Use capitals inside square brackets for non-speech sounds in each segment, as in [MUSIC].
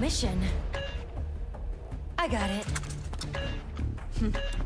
Mission. I got it. [LAUGHS]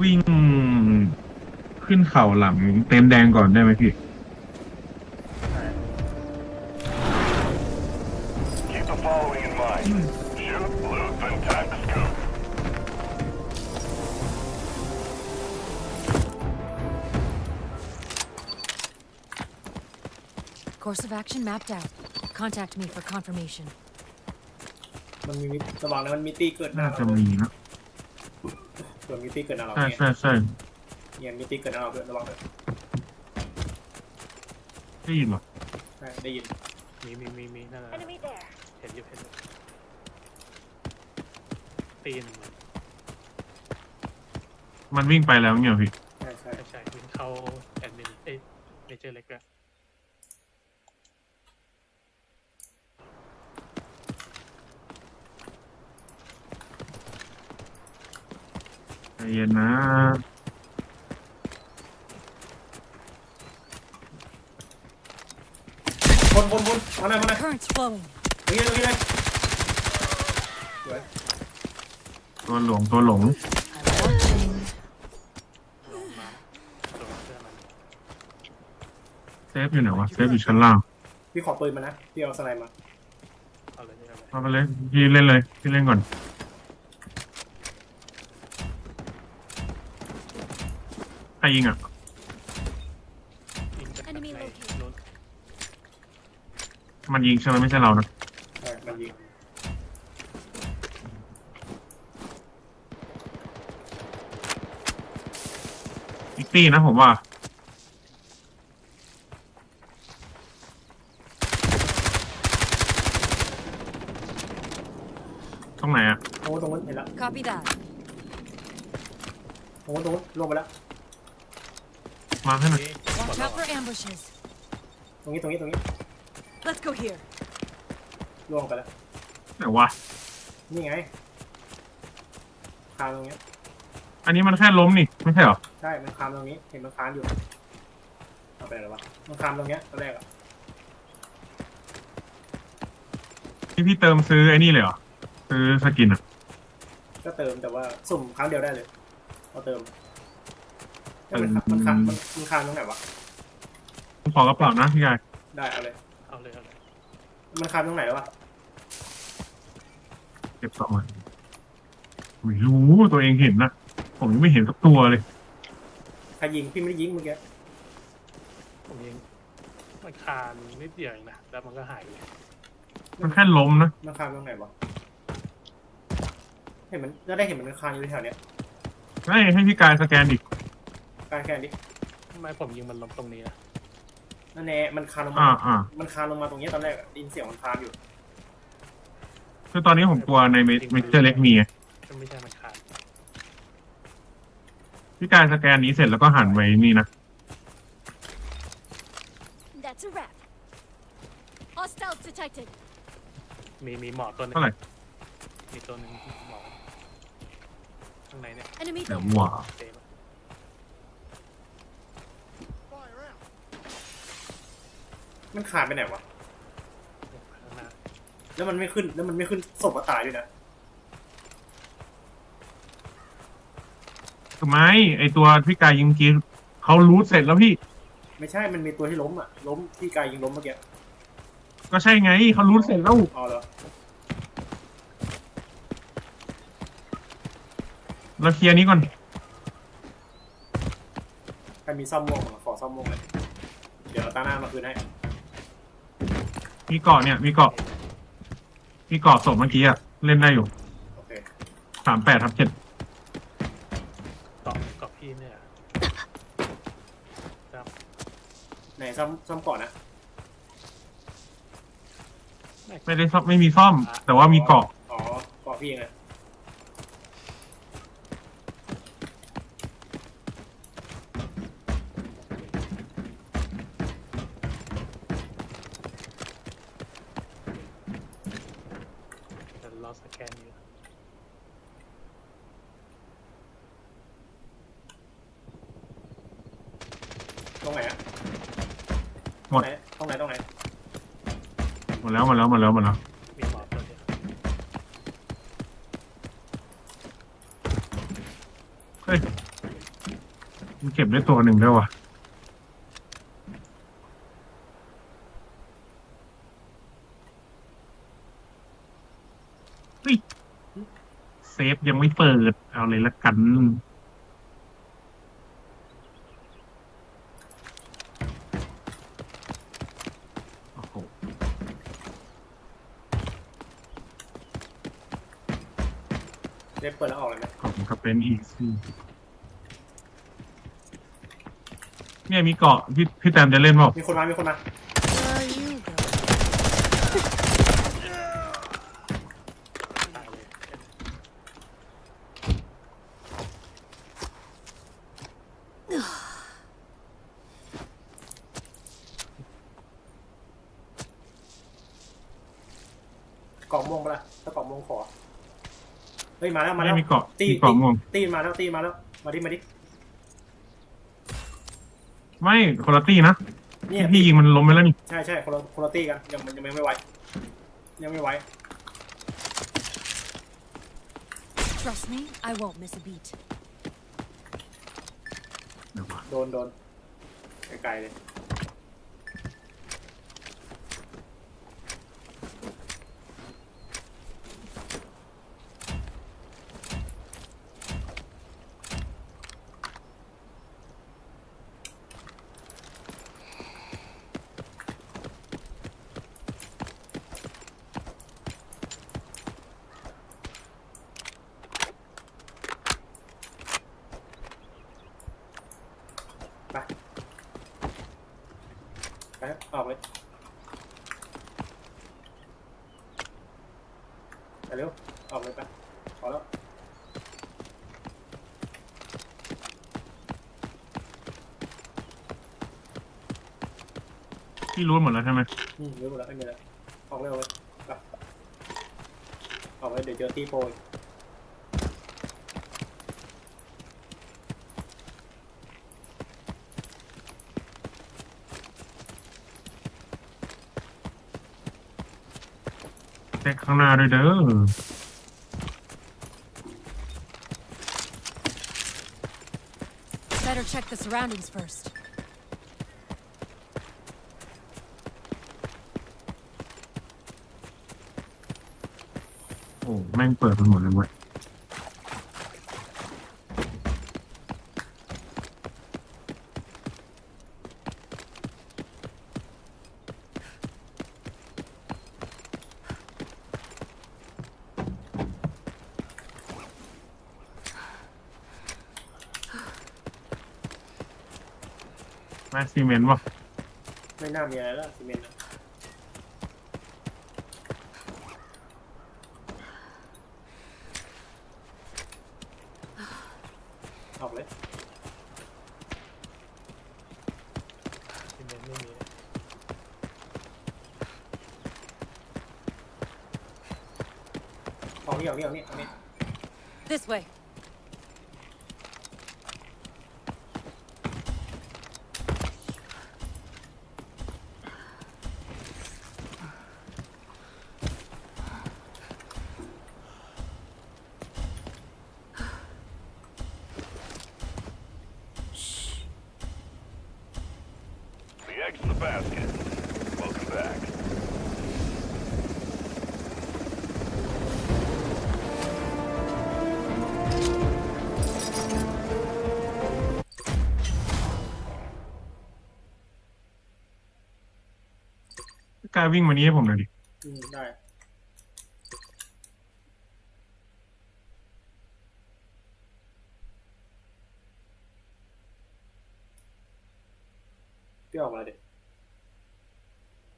วิ่ง ขึ้นเข่าหลังเต็มแดงก่อนได้ไหมพี่ Keep the following in mind. Shoot, loot, then time to scoop. Course of action mapped out. Contact me for confirmation. มันมีระหว่างนั้นมันมีตีเกิดหน้าน่าจะเรามีนะ ส่วนมีตีเกิดหน้าเราใช่เนี่ยใช่ใช่เนี่ยมีตีเกิดหน้าเราด้วยระวังด้วยได้ยินเหรอใช่ได้ยินมีมีมีมีนั่นแหละ Enemy there. เห็นอยู่เห็นอยู่ตีหนึ่งเลยมันวิ่งไปแล้วเนี่ยพี่ใช่ใช่ใช่ใช่วิ่งเข้าแอดมินเอ้ยเมเจอร์เล็กอะ ใจเย็นนะบนบนบนมาเลยมาเลย Current's flowing. ตรงนี้ตรงนี้เลยสวยตัวหลงตัวหลง I'm watching. ลงมาโดนเสื้อมันเซฟอยู่ไหนวะ เซฟอยู่ชั้นล่างพี่ขอปืนมานะพี่เอาสไนด์มาเอาเลยเอาเลยเอาไปเลยพี่เล่นเลยพี่เล่นก่อน ใครยิงอะยิงจาก Enemy ใน located นู้นมันยิงใช่ไหมไม่ใช่เรานะใช่มันยิงอีกตี้นะผมว่า ตรงไหนอะโอ้ตรงนู้นเห็นแล้ว Copy that. ตรงนู้นตรงนู้นลงไปแล้ว มาให้หน่อยนี่ Watch out for ambushes. ตรงนี้ตรงนี้ตรงนี้ Let's go here. ล่วงไปแล้ว ไหนวะ นี่ไงคานตรงเนี้ยอันนี้มันแค่ล้มนี่ ไม่ใช่เหรอ ใช่ มันคานตรงนี้ เห็นมันคานอยู่เอาไปไหนแล้ววะ มันคานตรงเนี้ยตอนแรกอะที่พี่เติมซื้อไอ้นี่เลยเหรอ ซื้อสกินอะ ก็เติมแต่ว่าสุ่มครั้งเดียวได้เลย เอาเติม แต่มันคานมันคานมันมันคานตรงไหนวะผมขอกระเป๋านะพี่กายได้เอาเลย เอาเลยเอาเลยมันคานตรงไหนแล้ววะ เก็บสองอันไม่รู้ตัวเองเห็นนะผมยังไม่เห็นสักตัวเลย ใครยิงพี่ไม่ได้ยิงเมื่อกี้ ผมยิงมันคานนิดเดียวเองนะแล้วมันก็หายไปเลยมันแค่ล้มนะมันคานตรงไหนวะเห็นมันก็ได้เห็นมันคานอยู่แถวเนี้ยให้ให้พี่กายสแกนดิการแค่นี้ทำไมผมยิงมันล้มตรงนี้นะนั่นแน่มันคานลงอ่ามาอ่ามันคานลงมาตรงเนี้ยตอนแรกอะได้ยินเสียงมันคานอยู่ คือตอนนี้ผมกลัวในเมเจอร์เล็กมีไงก็ไม่ใช่มันคานพี่กายสแกนนี้เสร็จแล้วก็หันไว้นี่นะ That's a wrap. Hostiles detected. มีมีหมอตัวหนึงเท่าไหร่มีตัวหนึ่งหมอข้างในเนี่ย Enemy เดี๋ยว there. ว่าเซฟอะ มันคานไปไหนวะข้างหน้าแล้วมันไม่ขึ้น แล้วมันไม่ขึ้นศพก็ตายด้วยนะ ทำไมไอตัวพี่กายยิงเมื่อกี้เขารู้เสร็จแล้วพี่ ไม่ใช่ มันมีตัวที่ล้มอะ ล้มที่กายยิงล้มเมื่อกี้ก็ใช่ไงเขารู้เสร็จแล้วเอาเหรอเราเคลียร์นี้ก่อน ใครมีซ่อมม่วงมาขอซ่อมม่วงเลยเดี๋ยวเอาตาหน้ามาคืนให้ มีเกาะเนี่ย มีเกาะ มีเกาะศพเมื่อกี้อะเล่นได้อยู่โอเคสามแปดทับเจ็ดพี่เนี่ยครับไหนซ่อมซ่อมก่อนนะไม่ได้ซ่อมไม่มีซ่อม แต่ว่ามีเกาะอ๋อเกาะพี่ไง เดี๋ยวรอ สแกนอยู่ตรงไหนอะหมด ตรงไหนตรงไหนตรงไหนหมดแล้วหมดแล้วหมดแล้วหมดแล้วมีหมอบตัวเดียวเฮ้ยมันเก็บได้ตัวหนึ่งด้วยว่ะเฮ้ย เซฟยังไม่เปิด เอาเลยละกันโอ้โหเล็บเปิดแล้วออกเลยไหมกล่องก็เป็นอีกสิเนี่ยมีเกาะพี่พี่แตมจะเล่นบอกมีคนมา มีคนมา Where are you going? ตายเลย เกาะม่วงปะล่ะถ้าเกาะม่วงขอเฮ้ยมาแล้วมาแล้ไม่วมีเกาะตีมีเกาะม่วงตีมาแล้วตีมาแล้วมาดิมาดิไม่คนละตี้นะเนี่ยพี่ยิงมันล้มไปแล้วนี่ใช่ใช่คนละคนละตีกันยังมันยังไม่ไหวยังไม่ไหว Trust me, I won't miss a beat. เดี๋ยวก่อนโดนโดนไกลๆเลย ไปออกเลยไปเร็ว ออกเลยไปพอแล้ว พี่รู้หมดแล้วใช่ไหมอืมรู้หมดแล้วไม่มีแล้วออกเร็วเลยไปออกเลยเดี๋ยวเจอตีโปรอีก ช็คข้างหน้าด้วยเด้อ Better check the surroundings first. โอ้แม่งเปิดไปหมดเลยเว้ย แม่ซีเมนต์วะไม่น่ามีอะไรแล้วซีเมนต์นะออกเลยที่เมนไม่มีออกนี่ออกนี่ออกนี่ออกนี่ This way. The egg's in the basket. Welcome back. กล้าวิ่งมานี้ให้ผมหน่อยดิอืมได้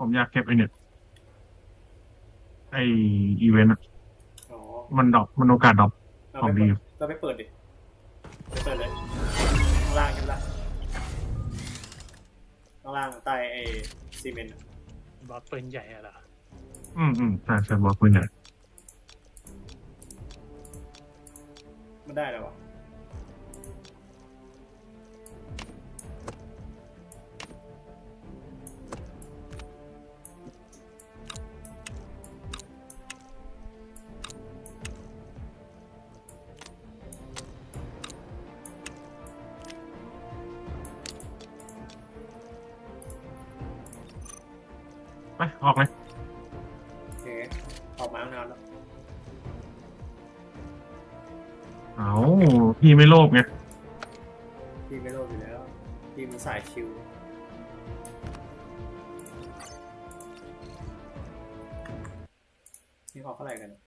ผมอยากเก็บไอเนี่ยไออีเวนต์อะอ๋อมันดรอปมันโอกาสดรอป เราของไปดี เปิดเราไปเปิดดิไปเปิดเลยข้างล่างใช่ไหมล่ะข้างล่างใต้ไอ้ซีเมนต์อะบอสปืนใหญ่อะเหรออืมอืมใช่ใช่บอกปืนใหญ่มันได้แล้ววะ ไปออกเลยโอเคออกมาตั้งนานแล้วเอาพี่ไม่โลภไงพี่ไม่โลภอยู่แล้วพี่มันสายชิว